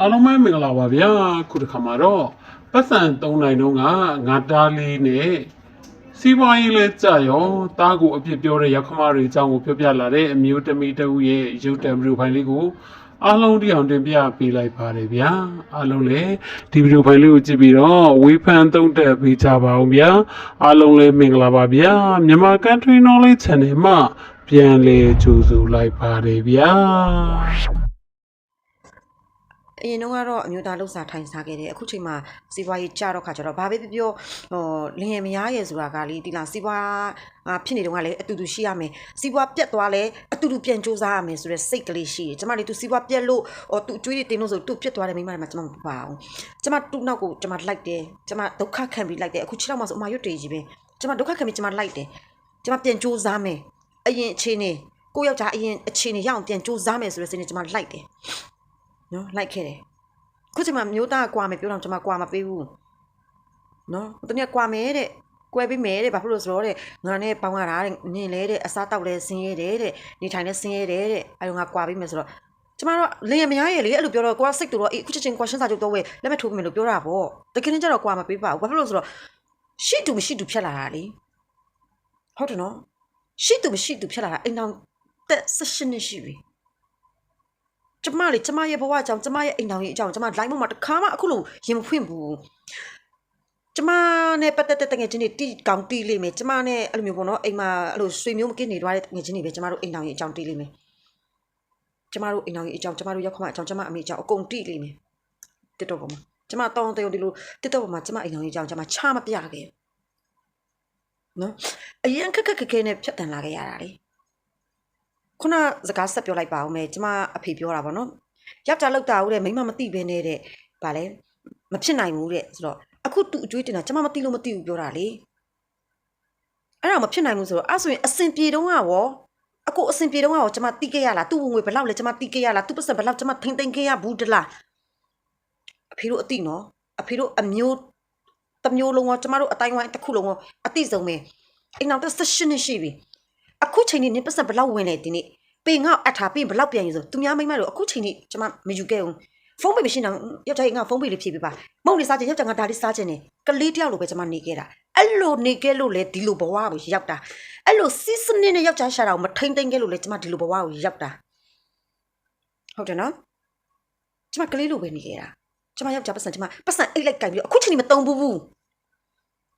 အားလုံးပဲမင်္ဂလာပါဗျာခုတစ်ခါမှာတော့ပတ်စံ၃နိုင်တော့ကငါတားလေးနဲ့စီးပွားရေးလဲကြာရောတားကိုအပြစ်ပြောတဲ့ရောက်ခမတွေအကြောင်းကိုပြောပြလာတဲ့အမျိုးသမီးတဦးရဲ့ရုပ်တံဗီဒီယိုဖိုင်လေးကိုအားလုံးတိအောင်တင်ပြပေးလိုက်ပါတယ်ဗျာအားလုံးလည်းဒီဗီဒီယိုဖိုင်လေးကိုကြည့်ပြီးတော့ဝေဖန်သုံးသပ်ပေးကြပါအောင်ဗျာအားလုံးလည်းမင်္ဂလာပါဗျာမြန်မာ Country Knowledge Channel မှာပြန်လေကြိုဆိုလိုက်ပါတယ်ဗျာ အရင်တော့ကတော့အမျိုးသားလှုပ်ရှားထိုင်စားခဲ့တယ်အခုချိန်မှာစီးပွားရေးကြတော့ခါကျတော့ဘာပဲပြောပြောဟိုလင်ရမရရဲ့ဆိုတာကလေဒီလားစီးပွားအာဖြစ်နေတော့ကလည်းအတူတူရှိရမယ်စီးပွားပြတ်သွားလဲအတူတူပြန်စူးစမ်းရမယ်ဆိုတဲ့စိတ်ကလေးရှိတယ်ကျမလေသူစီးပွားပြတ်လို့ဟိုသူအကျွေးတွေတင်းလို့ဆိုသူပြတ်သွားတယ်မိမတွေမှာကျမမပါအောင်ကျမသူ့နောက်ကိုကျမလိုက်တယ်ကျမဒုက္ခခံပြီးလိုက်တယ်အခုခြေထောက်မှာဆိုအမရွတ်တေကြီးပဲကျမဒုက္ခခံပြီးကျမလိုက်တယ်ကျမပြန်စူးစမ်းမယ်အရင်အခြေအနေကိုယောက်ျားအရင်အခြေအနေရအောင်ပြန်စူးစမ်းမယ်ဆိုတဲ့စိတ်နဲ့ကျမလိုက်တယ် နော်လိုက်ခဲ့တယ်ခုချိန်မှာမျိုးသားကွာမယ်ပြောတော့ကျွန်မကွာမပေးဘူးနော်တနည်းကွာမယ်တဲ့ကွဲပေးမယ်တဲ့ဘာဖြစ်လို့ဆိုတော့တဲ့ငါနဲ့ပေါင်းရတာတဲ့နင်လဲတဲ့အစားတောက်လဲဆင်းရဲတယ်တဲ့နေထိုင်လဲဆင်းရဲတယ်တဲ့အဲတော့ငါကွာပေးမယ်ဆိုတော့ကျမတို့လင်ရမရရဲ့လေအဲ့လိုပြောတော့ကိုကစိတ်တူတော့အေးအခုချက်ချင်း question စာချုပ်တော့ဝဲလက်မထိုးပေးမယ်လို့ပြောတာပေါ့တကယ်ချင်းကျတော့ကွာမပေးပါဘူးဘာဖြစ်လို့ဆိုတော့ရှိတူမရှိတူဖြစ်လာတာလေဟုတ်တယ်နော်ရှိတူမရှိတူဖြစ်လာတာအိမ်တော်တက်ဆက်ရှင်နေရှိပြီ ကျမလေကျမရဲ့ဘဝအကြောင်းကျမရဲ့အိမ်တော်ရဲ့အကြောင်းကျမ line ပေါ်မှာတစ်ခါမှအခုလိုရင်မဖွင့်ဘူးကျမနဲ့ပတ်သက်တဲ့တငယ်ချင်းတွေတီကောင်းတီးလိမ့်မယ်ကျမနဲ့အဲ့လိုမျိုးပေါ့နော်အိမ်မှာအဲ့လိုဆွေမျိုးမကင်းနေသွားတဲ့တငယ်ချင်းတွေပဲကျမတို့အိမ်တော်ရဲ့အကြောင်းတီးလိမ့်မယ်ကျမတို့အိမ်တော်ရဲ့အကြောင်းကျမတို့ရောက်ခမအကြောင်းကျမအမေအကြောင်းအကုန်တီးလိမ့်မယ်တစ်တော့ပေါ်မှာကျမတောင်းတရုံဒီလိုတစ်တော့ပေါ်မှာကျမအိမ်တော်ရဲ့အကြောင်းကျမချမပြခဲ့နော်အရင်ခက်ခက်ခက်ခဲနဲ့ဖြတ်တန်လာခဲ့ရတာလေ ခုနစကားဆက်ပြောလိုက်ပါဦးမယ်ကျမအဖေပြောတာဗောနော်ယောက်ျားလောက်တာဦးတဲ့မိန်းမမသိဘဲနဲ့တဲ့ဗာလဲမဖြစ်နိုင်ဘူးတဲ့ဆိုတော့အခုသူအကျွေးတင်တာကျမမသိလို့မသိဘူးပြောတာလေအဲ့ဒါမဖြစ်နိုင်ဘူးဆိုတော့အဲ့ဆိုရင်အစင်ပြေတုံးကရောအခုအစင်ပြေတုံးကရောကျမတိခဲ့ရလားသူ့ဝင်ငွေဘယ်လောက်လဲကျမတိခဲ့ရလားသူ့ပတ်စံဘယ်လောက်ကျမထိမ့်သိမ့်ခဲ့ရဘူးတလားအဖေတို့အတိနော်အဖေတို့အမျိုးတစ်မျိုးလုံးရောကျမတို့အတိုင်းဝိုင်းတစ်ခုလုံးရောအတိဆုံးပဲအိမ်နောက်တစ်ဆက်ရှင်နေရှိပြီ အခုချိန်နေနေပတ်စံဘလောက်ဝင်လဲဒီနေ့ပေငါအထားပြင်ဘလောက်ပြန်ယူဆိုသူများမိမတို့အခုချိန်နေကျွန်မမယူခဲ့ဘူးဖုန်းပေမရှိတော့ယောက်ျားကြီးငါဖုန်းပေလေးဖြည့်ပေးပါမုံလေးစားချင်ယောက်ျားငါဒါလေးစားချင်တယ်ကလေးတယောက်လိုပဲကျွန်မနေခဲ့တာအဲ့လိုနေခဲ့လို့လေဒီလိုဘဝကိုရောက်တာအဲ့လိုစီးစနစ်နဲ့ယောက်ျားရှာတာကိုမထိမ့်သိမ့်ခဲ့လို့လေကျွန်မဒီလိုဘဝကိုရောက်တာဟုတ်တယ်နော်ကျွန်မကလေးလိုပဲနေခဲ့တာကျွန်မယောက်ျားပတ်စံကျွန်မပတ်စံအိတ်လိုက်ကင်ပြီးတော့အခုချိန်နေမတုံဘူးဘူး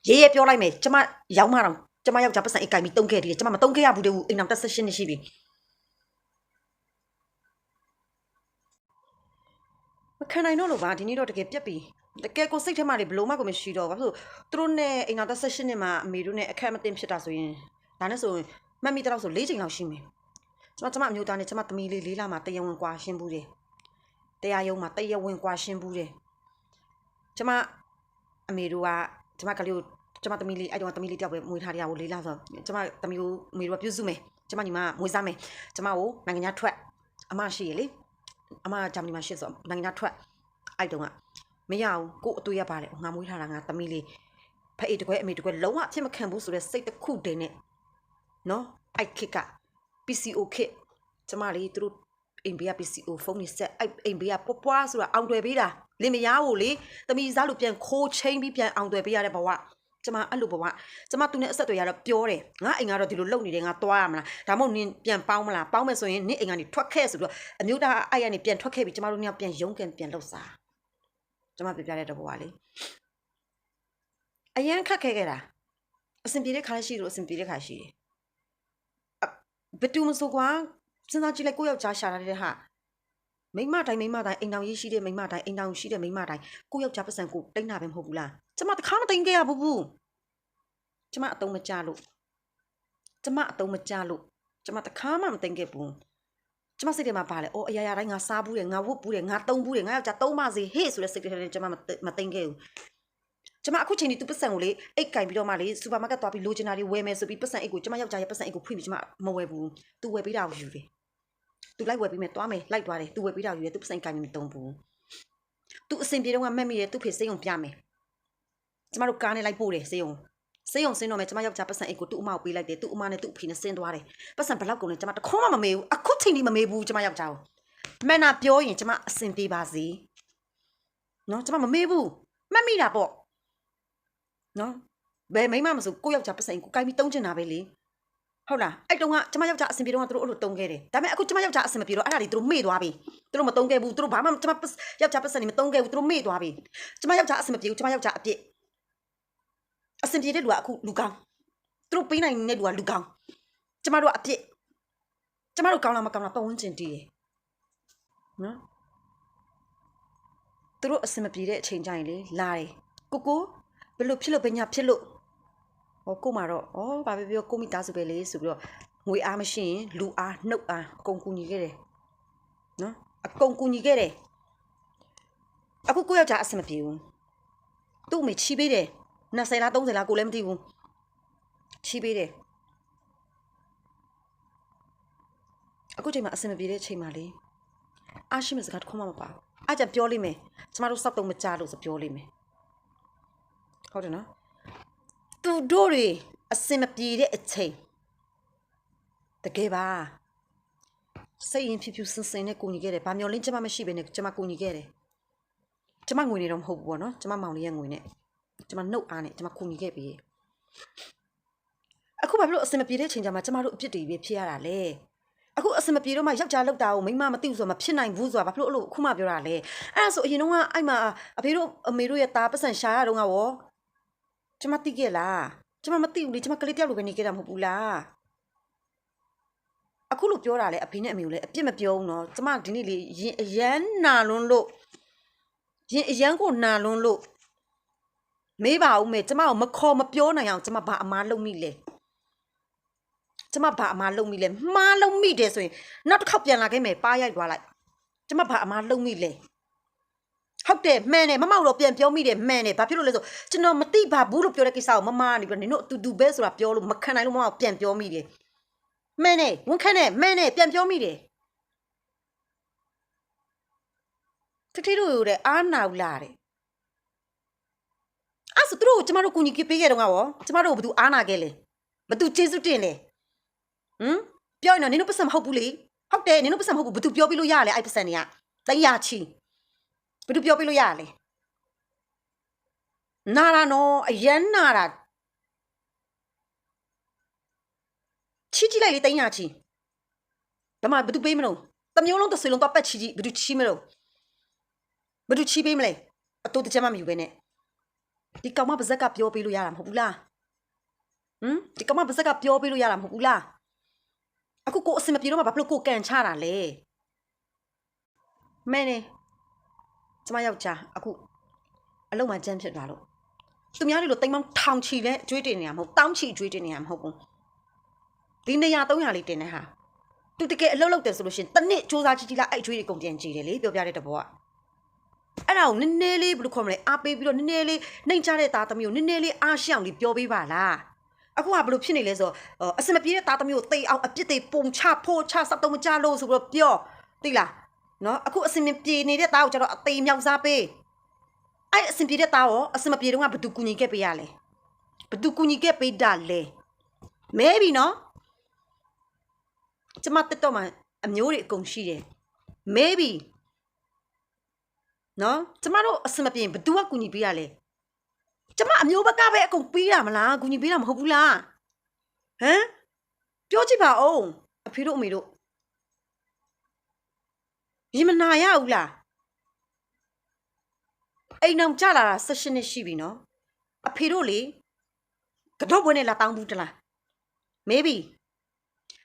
ရေးရပြောလိုက်မယ်ကျွန်မရောက်မှတော့ ကျမယောက်ျားပတ်စံအိတ်ကင်ပြီးတုံးခဲ့တယ်ကျမမတုံးခဲ့ရဘူးတဲ့ဘူးအိမ်အောင်တက်ဆက်ရှင်းနေရှိပြီမခံနိုင်တော့လို့ပါဒီနေ့တော့တကယ်ပြက်ပြီတကယ်ကိုစိတ်ထဲမှာလေဘလို့မှကိုမရှိတော့ဘူးဘာလို့သူတို့နဲ့အိမ်အောင်တက်ဆက်ရှင်းနေမှာအမေတို့နဲ့အခက်မတင်ဖြစ်တာဆိုရင်ဒါနဲ့ဆိုရင်မတ်မီတော့ဆို၄ချိန်လောက်ရှိမယ်ကျမကျမအမျိုးသားနဲ့ကျမသမီးလေးလေးလာမှာတရားဝင်ကွာရှင်းဘူးတယ်တရားရုံးမှာတရားဝင်ကွာရှင်းဘူးတယ်ကျမအမေတို့ကကျမကလေးကို ကျမသမီးလေးအဲ့တော့သမီးလေးတယောက်ပဲမွေးထားရကိုလေးလားဆိုတော့ကျမသမီးကိုအမေတို့ကပြုစုမယ်ကျမညီမကမွေးစားမယ်ကျမကိုနိုင်ငံခြားထွက်အမရှိရလေအမဂျာမနီမှာရှိဆိုနိုင်ငံခြားထွက်အဲ့တုန်းကမရဘူးကို့အတွေ့ရပါတယ်ငါမွေးထားတာငါသမီးလေးဖအေးတကွဲအမေတကွဲလုံးဝအဖြစ်မခံဘူးဆိုတဲ့စိတ်တစ်ခုတည်းနဲ့နော်အဲ့ခစ်က PCO ခစ်ကျမလေးသူတို့အိမ်ဘေးက PCO ဖုန်းကြီးဆက်အဲ့အိမ်ဘေးကပွားပွားဆိုတာအောင်တွယ်ပေးတာလင်မယားကိုလေတမီစားလို့ပြန်ခိုးချင်းပြီးပြန်အောင်တွယ်ပေးရတဲ့ဘဝ ကျမအဲ့လိုဘဝကျမသူနဲ့အဆက်အသွယ်ရတော့ပြောတယ်ငါအိမ်ကတော့ဒီလိုလုပ်နေတယ်ငါသွားရမလားဒါမှမဟုတ်နင်ပြန်ပေါင်းမလားပေါင်းမယ်ဆိုရင်နင်အိမ်ကနေထွက်ခဲ့ဆိုပြီးတော့အမျိုးသားအဲ့ရနေပြန်ထွက်ခဲ့ပြီးကျမတို့ညောင်ပြန်ရုံးကန်ပြန်လှုပ်စားကျမပြပြတဲ့တဘဝလေးအရန်ခက်ခဲခဲ့တာအဆင်ပြေတဲ့ခါလည်းရှိတယ်လို့အဆင်ပြေတဲ့ခါရှိတယ်အဘယ်သူမဆိုကွာစဉ်းစားကြည့်လိုက်ကိုယ့်ယောက်ျားရှာလာတဲ့ဟာ မိမတိုင်းမိမတိုင်းအိမ်တောင်ရေးရှိတဲ့မိမတိုင်းအိမ်တောင်ရှိတဲ့မိမတိုင်းကိုယ့်ယောက်ျားပတ်စံကိုတိတ်နာပဲမဟုတ်ဘူးလားကျမတခါမတိတ်ခဲ့ရဘူးဘူးကျမအတုံးမကြလို့ကျမအတုံးမကြလို့ကျမတခါမှမသိင်ခဲ့ဘူးကျမစိတ်ထဲမှာပါလေအော်အရာရာတိုင်းငါစားဘူးတယ်ငါဝတ်ဘူးတယ်ငါတုံးဘူးတယ်ငါယောက်ျားတုံးပါစေဟေ့ဆိုတဲ့စိတ်ထဲနဲ့ကျမမသိမသိင်ခဲ့ဘူးကျမအခုချိန်ဒီသူပတ်စံကိုလေအိတ်ကင်ပြီးတော့မှလေစူပါမားကတ်သွားပြီးလိုချင်တာတွေဝယ်မယ်ဆိုပြီးပတ်စံအိတ်ကိုကျမယောက်ျားရဲ့ပတ်စံအိတ်ကိုဖွင့်ပြီးကျမမဝယ်ဘူးသူဝယ်ပေးတာကိုယူတယ် သူလိုက်ဝယ်ပြီးမယ်သွားမယ်လိုက်သွားတယ်သူဝယ်ပေးတာကိုယူတယ်သူပတ်စံကင်ပြီးမတုံးဘူးသူအစင်ပြေတော့ကမက်မိတယ်သူ့ဖေစိတ်ုံပြမယ်ကျမတို့ကားနဲ့လိုက်ပို့တယ်စိတ်ုံစေးုံစင်းတော့မယ်ကျမယောက်ျားပတ်စံအိတ်ကိုသူ့အမကိုပေးလိုက်တယ်သူ့အမနဲ့သူ့အဖေနဲ့ဆင်းသွားတယ်ပတ်စံဘယ်လောက်ကုန်လဲကျမတခေါမှမမေးဘူးအခုချိန်ထိမမေးဘူးကျမယောက်ျားကိုမှန်တာပြောရင်ကျမအဆင်ပြေပါစေနော်ကျမမမေးဘူးမှတ်မိတာပေါ့နော်ဘယ်မိမမဆိုကိုယ့်ယောက်ျားပတ်စံကိုကိုင်းပြီးတုံးချင်တာပဲလေ ဟုတ်လားအဲ့တုန်းကကျမယောက်ျားအဆင်ပြေတော့သူတို့အဲ့လိုတုံးခဲ့တယ်ဒါပေမဲ့အခုကျမယောက်ျားအဆင်မပြေတော့အဲ့ဒါတွေသူတို့မေ့သွားပြီသူတို့မတုံးခဲ့ဘူးသူတို့ဘာမှကျမယောက်ျားပတ်စံနေမတုံးခဲ့ဘူးသူတို့မေ့သွားပြီကျမယောက်ျားအဆင်မပြေဘူးကျမယောက်ျားအပြစ်အဆင်ပြေတဲ့လူကအခုလူကောင်းသူတို့ပေးနိုင်တဲ့လူကလူကောင်းကျမတို့ကအပြစ်ကျမတို့ကောင်းလားမကောင်းလားပတ်ဝန်းကျင်တည်ရယ်နော်သူတို့အစမပြေတဲ့အချိန်ကျရင်လေလာတယ်ကိုကိုဘယ်လိုဖြစ်လို့ဘယ်ညာဖြစ်လို့ ဟောကိုမတော့ဩဘာပဲပြောကိုမိသားစုပဲလေဆိုပြီးတော့ငွေအားမရှိရင်လူအားနှုတ်အားအကုန်ကူညီခဲ့တယ်နော်အကုန်ကူညီခဲ့တယ်အခုကိုယောက်ျားအစမပြေဘူးသူ့အမေချီးပေးတယ်20လား30လားကိုလည်းမသိဘူးချီးပေးတယ်အခုချိန်မှာအစမပြေတဲ့အချိန်မှာလေအားရှိမဲ့စကားတစ်ခုမှမပါဘူးအားကြပြောလိမ့်မယ်ကျမတို့စောက်တော့မကြလို့ဆိုပြောလိမ့်မယ်ဟုတ်တယ်နော်သူ တို့တွေအစင်မပြေတဲ့အချိန်တကယ်ပါစိတ်ရင်ဖြူဖြူစင်စင်နဲ့ကိုညီခဲ့တယ်ဗာမျောလင်းကျမမရှိဘဲနဲ့ကျမကိုညီခဲ့တယ်ကျမငွေနေတော့မဟုတ်ဘူးပေါ့နော်ကျမမောင်လေးရဲ့ငွေနဲ့ကျမနှုတ်အားနဲ့ကျမကိုညီခဲ့ပြီအခုဘာဖြစ်လို့အစင်မပြေတဲ့အချိန်ကျမှကျမတို့အပြစ်တွေပဲဖြစ်ရတာလဲအခုအစမပြေတော့မှယောက်ျားလောက်တာကိုမိန်းမမသိဘူးဆိုတော့မဖြစ်နိုင်ဘူးဆိုတာဘာဖြစ်လို့အဲ့လိုအခုမှပြောတာလဲအဲ့ဒါဆိုအရင်တော့ကအဲ့မှာအဖေတို့အမေတို့ရဲ့သားပတ်စံရှာရတော့ကရော ကျမသိခဲ့လားကျမမသိဘူးလေကျမကလေးတယောက်လိုပဲနေခဲ့တာမဟုတ်ဘူးလားအခုလို့ပြောတာလေအဖေနဲ့အမေကိုလည်းအပြစ်မပြောဘူးနော်ကျမဒီနေ့လေရင်အရန်နာလွန်းလို့ရင်အရန်ကိုနာလွန်းလို့မေးပါဦးမေကျမကိုမခေါ်မပြောနိုင်အောင်ကျမဘာအမားလုပ်မိလဲကျမဘာအမားလုံမိလဲမှားလုံမိတယ်ဆိုရင်နောက်တစ်ခေါက်ပြန်လာခဲ့မယ်ပါရိုက်သွားလိုက်ကျမဘာအမားလုံမိလဲ ဟုတ်တယ်မှန်တယ်မမောက်တော့ပြန်ပြောမိတယ်မှန်တယ်ဘာဖြစ်လို့လဲဆိုကျွန်တော်မသိပါဘူးလို့ပြောတဲ့ကိစ္စကိုမမကနေပြီးတော့နင်တို့အတူတူပဲဆိုတာပြောလို့မခံနိုင်လို့မမပြန်ပြောမိတယ်မှန်တယ်ဝန်ခံတယ်မှန်တယ်ပြန်ပြောမိတယ်တတိတို့ရတဲ့အားနာဘူးလားတဲ့အဲ့ဆိုသူတို့ကိုကျမတို့ကူညီပေးခဲ့တော့ကရောကျမတို့ကိုဘယ်သူအားနာခဲ့လဲဘယ်သူကျေးဇူးတင်လဲဟမ်ပြောရင်တော့နင်တို့ပတ်စံမဟုတ်ဘူးလေဟုတ်တယ်နင်တို့ပတ်စံမဟုတ်ဘူးဘသူပြောပြလို့ရလဲအဲ့ပတ်စံတွေကတရားချီ ဘသူပြောပြလို့ရလဲနာတာနော်အရန်နာတာချီကြည့်လိုက်လေတရားချီဒါမှဘသူပေးမလို့တမျိုးလုံးတစ်ဆွေလုံးတော့ပတ်ချီကြည့်ဘသူချီမလို့ဘသူချီပေးမလဲအတူတကြမ်းမမယူပဲနဲ့ဒီကောင်မပါဇက်ကပြောပေးလို့ရတာမဟုတ်ဘူးလားဟမ်ဒီကောင်မပါဇက်ကပြောပေးလို့ရတာမဟုတ်ဘူးလားအခုကိုအစင်မပြေတော့မှဘာဖြစ်လို့ကိုကန်ချတာလဲမဲနေ ကျမယောက်ျားအခုအလုံးမကြမ်းဖြစ်သွားလို့သူများတွေလို့တိမ်မောင်းထောင်ချီလဲအကျွေးတင်နေရမဟုတ်တောင်းချီအကျွေးတင်နေရမဟုတ်ဘူးဒီနေရာ300လေးတင်နေဟာသူတကယ်အလုပ်လုပ်တယ်ဆိုလို့ရှရင်တစ်နှစ်စူးစမ်းကြည့်ကြည့်လိုက်အဲ့အကျွေးတွေကုန်ပြန်ကြည့်တယ်လေပြောပြတဲ့တဘောကအဲ့ဒါကိုနည်းနည်းလေးဘယ်လိုခေါ်မလဲအားပေးပြီးတော့နည်းနည်းလေးနှိမ်ချတဲ့သားသမီးကိုနည်းနည်းလေးအားရှောင်လေးပြောပေးပါလားအခုကဘယ်လိုဖြစ်နေလဲဆိုတော့အစမပြေတဲ့သားသမီးကိုတိတ်အောင်အပြစ်တွေပုံချဖို့ချစက်တော့မကြလို့ဆိုပြီးတော့ပြောသိလား နော်အခုအစမပြေနေတဲ့သားကိုကျတော့အသေးမြောက်စားပေးအဲ့အစမပြေတဲ့သားရောအစမပြေတော့ကဘသူကူညီခဲ့ပေးရလဲဘသူကူညီခဲ့ပေးတာလဲမဲပြီနော်ကျမတက်တော့မှအမျိုးတွေအကုန်ရှိတယ်မဲပြီနော်ကျမတို့အစမပြေဘသူကကူညီပေးရလဲကျမအမျိုးဘက်ကပဲအကုန်ပေးတာမလားဂူညီပေးတာမဟုတ်ဘူးလားဟမ်ပြောကြည့်ပါဦးအဖေတို့အမေတို့ ရင်မနာရဘူးလားအိမ်အောင်ကြလာတာ16နှစ်ရှိပြီနော်အဖေတို့လေကတော့ဘွဲနဲ့လာတောင်းဘူးတလားမေးပြီ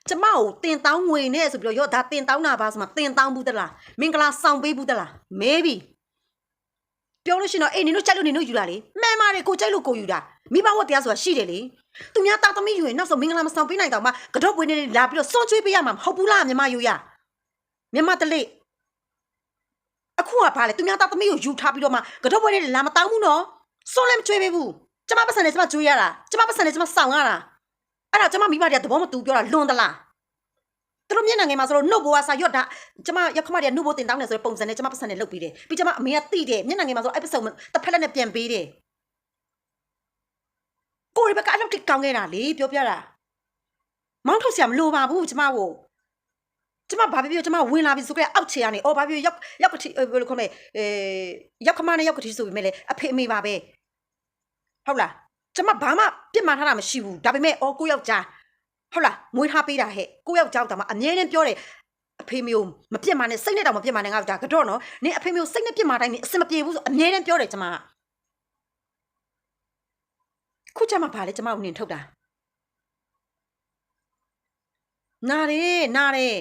ကျမကိုတင်တောင်းငွေနဲ့ဆိုပြီးတော့ရော့ဒါတင်တောင်းတာပါဆိုမှတင်တောင်းဘူးတလားမင်္ဂလာဆောင်ပေးဘူးတလားမေးပြီပြောလို့ရှိရင်တော့အေးနင်တို့ကြိုက်လို့နင်တို့ယူတာလေမှန်ပါတယ်ကိုကြိုက်လို့ကိုယူတာမိဘဝတ်တရားဆိုတာရှိတယ်လေသူများတာသမီးယူရင်နောက်ဆုံးမင်္ဂလာမဆောင်ပေးနိုင်တော့မှကတော့ပွေးနေလာပြီးတော့စွန့်ချွေးပေးရမှာမဟုတ်ဘူးလားမြမယူရမြမတလေ အခုကဘာလဲသူများတာသမီးကိုယူထားပြီးတော့မှကတော့ပွေးနေလာမတောင်းဘူးနော်စွန့်လည်းမချွေးပေးဘူးကျမပတ်စံနဲ့ကျမကျွေးရတာကျမပတ်စံနဲ့ကျမဆောင်ရတာအဲ့ဒါကျမမိဘတွေကသဘောမတူပြောတာလွန်သလားသူတို့မျက်နှာငယ်မှာဆိုတော့နှုတ်ဘွားစာရွတ်တာကျမရက်ခမတွေကနှုတ်ဘိုးတင်တောင်းနေဆိုတဲ့ပုံစံနဲ့ကျမပတ်စံနဲ့လုပ်ပြီးတယ်ပြီးကျမအမေကတိတယ်မျက်နှာငယ်မှာဆိုတော့အဲ့ပတ်စံကိုတစ်ဖက်လက်နဲ့ပြန်ပေးတယ်ကိုရီဘက်ကအလုပ်တိကောင်းခဲ့တာလေပြောပြတာမောင်းထုတ်ဆရာမလိုပါဘူးကျမကို ကျမဘာဖြစ်ဖြစ်ကျမဝင်လာပြီဆိုကြအောက်ခြေကနေအော်ဘာဖြစ်ဖြစ်ရောက်ရောက်ကတိဘယ်လိုခေါ်မလဲအဲရောက်ခမနဲ့ရောက်ကတိဆိုပေမဲ့လေအဖေအမေပါပဲဟုတ်လားကျမဘာမှပြစ်မှားထားတာမရှိဘူးဒါပေမဲ့အော်ကိုယောက်ျားဟုတ်လားမွေးထားပေးတာဟဲ့ကိုယောက်ျားကမှအမြဲတမ်းပြောတယ်အဖေမျိုးမပြစ်မှာနဲ့စိတ်နဲ့တောင်မပြစ်မှာနဲ့ငါ့ဒါကတော့နော်နင်အဖေမျိုးစိတ်နဲ့ပြစ်မှာတိုင်းနင်အစင်မပြေဘူးဆိုအမြဲတမ်းပြောတယ်ကျမကခုကျမဘာလဲကျမကိုနင်ထုတ်တာနားတယ်နားတယ်